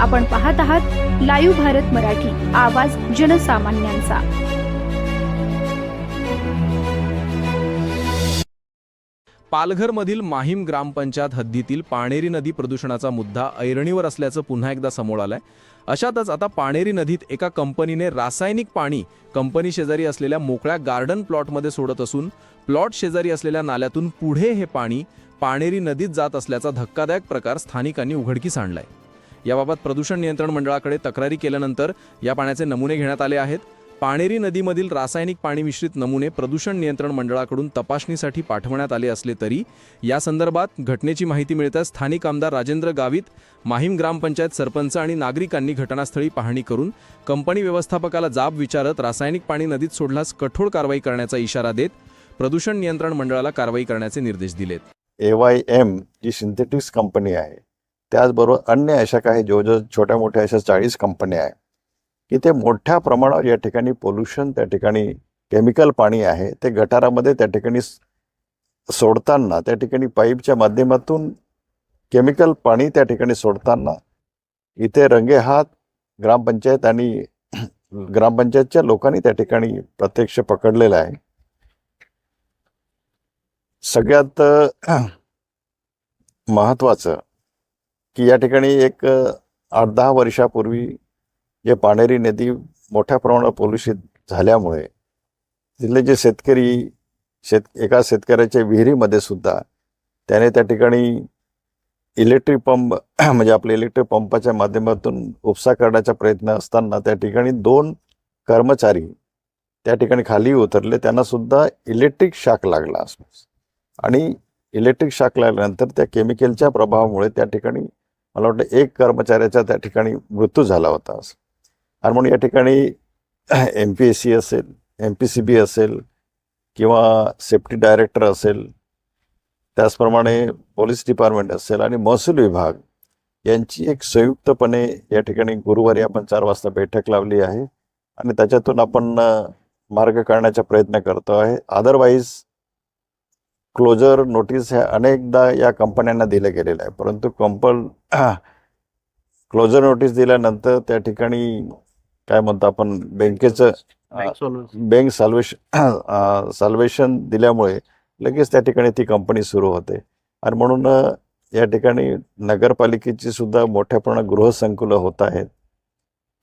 आपण पाहत आहात लाईव्ह भारत मराठी आवाज जनसामान्यांचा. पालघरमधील माहीम ग्रामपंचायत हद्दीतील पाणेरी नदी प्रदूषणाचा मुद्दा ऐरणीवर असल्याचं पुन्हा एकदा समोर आलंय. अशातच आता पाणेरी नदीत एका कंपनीने रासायनिक पाणी कंपनी शेजारी असलेल्या मोकळ्या गार्डन प्लॉटमध्ये सोडत असून प्लॉट शेजारी असलेल्या नाल्यातून पुढे हे पाणी पाणेरी नदीत जात असल्याचा धक्कादायक प्रकार स्थानिकांनी उघडकीस आणलाय. याबाबत प्रदूषण नियंत्रण मंडळाकडे तक्रारी केल्यानंतर या पाण्याचे नमुने घेण्यात आले आहेत. पाणेरी नदीमधील रासायनिक पाणी मिश्रित नमुने प्रदूषण नियंत्रण मंडळाकडून तपासणीसाठी पाठवण्यात आले असले तरी या संदर्भात घटनेची माहिती मिळताच स्थानिक आमदार राजेंद्र गावित माहीम ग्रामपंचायत सरपंच आणि नागरिकांनी घटनास्थळी पाहणी करून कंपनी व्यवस्थापकाला जाब विचारत रासायनिक पाणी नदीत सोडल्यास कठोर कारवाई करण्याचा इशारा देत प्रदूषण नियंत्रण मंडळाला कारवाई करण्याचे निर्देश दिलेत. A Y M G synthetics company आहे त्याचबरोबर अन्य अशा काही जो जो छोट्या मोठ्या अशा चाळीस कंपन्या आहे की ते मोठ्या प्रमाणावर या ठिकाणी पोल्युशन त्या ठिकाणी केमिकल पाणी आहे ते गटारामध्ये त्या ठिकाणी सोडताना त्या ठिकाणी पाईपच्या माध्यमातून केमिकल पाणी त्या ठिकाणी सोडताना इथे रंगेहात ग्रामपंचायत आणि ग्रामपंचायतच्या लोकांनी त्या ठिकाणी प्रत्यक्ष पकडलेलं आहे. सगळ्यात महत्वाचं की या ठिकाणी एक आठ दहा वर्षापूर्वी जे पाणेरी नदी मोठ्या प्रमाणात पोल्युषित झाल्यामुळे तिथले जे शेतकरी शेत एका शेतकऱ्याच्या विहिरीमध्ये सुद्धा त्याने त्या ठिकाणी इलेक्ट्रिक पंप म्हणजे आपल्या इलेक्ट्रिक पंपाच्या माध्यमातून उपसा करण्याचा प्रयत्न असताना त्या ठिकाणी दोन कर्मचारी त्या ठिकाणी खाली उतरले. त्यांना सुद्धा इलेक्ट्रिक शाक लागला. आणि इलेक्ट्रिक शाक लागल्यानंतर त्या केमिकलच्या प्रभावामुळे त्या ठिकाणी मला वाटतं एक कर्मचाऱ्याचा त्या ठिकाणी मृत्यू झाला होता असं. आणि म्हणून या ठिकाणी एम पी एस सी असेल एम पी सी बी असेल किंवा सेफ्टी डायरेक्टर असेल त्याचप्रमाणे पोलीस डिपार्टमेंट असेल आणि महसूल विभाग यांची एक संयुक्तपणे या ठिकाणी गुरुवारी आपण चार वाजता बैठक लावली आहे आणि त्याच्यातून आपण मार्ग काढण्याचा प्रयत्न करतो आहे अदरवाईज क्लोजर नोटीस ह्या अनेकदा या कंपन्यांना दिलं गेलेलं आहे. परंतु कंपल क्लोजर नोटीस दिल्यानंतर त्या ठिकाणी काय म्हणतो आपण बँकेचं बँक सॉल्वेशन सॉल्वेशन दिल्यामुळे लगेच त्या ठिकाणी ती कंपनी सुरू होते. आणि म्हणून या ठिकाणी नगरपालिकेची सुद्धा मोठ्या प्रमाणात गृहसंकुलं होत आहेत.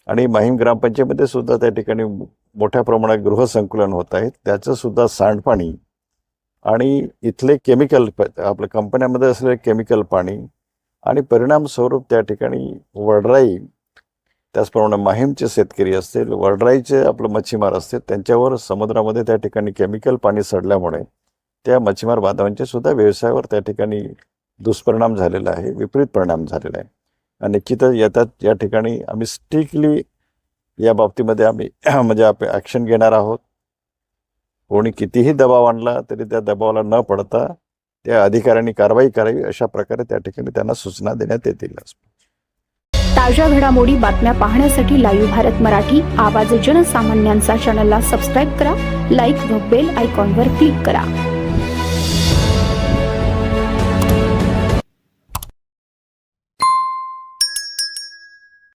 आणि माहीम ग्रामपंचायतीमध्ये सुद्धा त्या ठिकाणी मोठ्या प्रमाणात गृहसंकुलन होत आहेत. त्याचं सुद्धा सांडपाणी आणि इथले केमिकल प- आपल्या कंपन्यामध्ये असलेले केमिकल पाणी आणि परिणामस्वरूप त्या ठिकाणी वडराई त्याचप्रमाणे माहीमचे शेतकरी असतील वडराईचे आपलं मच्छीमार असतील त्यांच्यावर समुद्रामध्ये त्या ठिकाणी केमिकल पाणी सडल्यामुळे त्या मच्छीमार बांधवांचे सुद्धा व्यवसायावर त्या ठिकाणी दुष्परिणाम झालेला आहे विपरीत परिणाम झालेला आहे. आणि निश्चितच येतात या ठिकाणी आम्ही स्ट्रिक्टली या बाबतीमध्ये आम्ही म्हणजे आप ॲक्शन घेणार आहोत. कोणी कितीही दबाव आणला तरी त्या दबावाला न पडता त्या अधिकाऱ्यांनी कारवाई करावी अशा प्रकारे त्या ठिकाणी त्यांना सूचना देण्यात येतील. ताज्या घडामोडी बातम्या पाहण्यासाठी लाईव्ह भारत मराठी आवाज जनसामान्यांचा चॅनलला सबस्क्राईब करा लाईक व बेल आयकॉनवर क्लिक करा.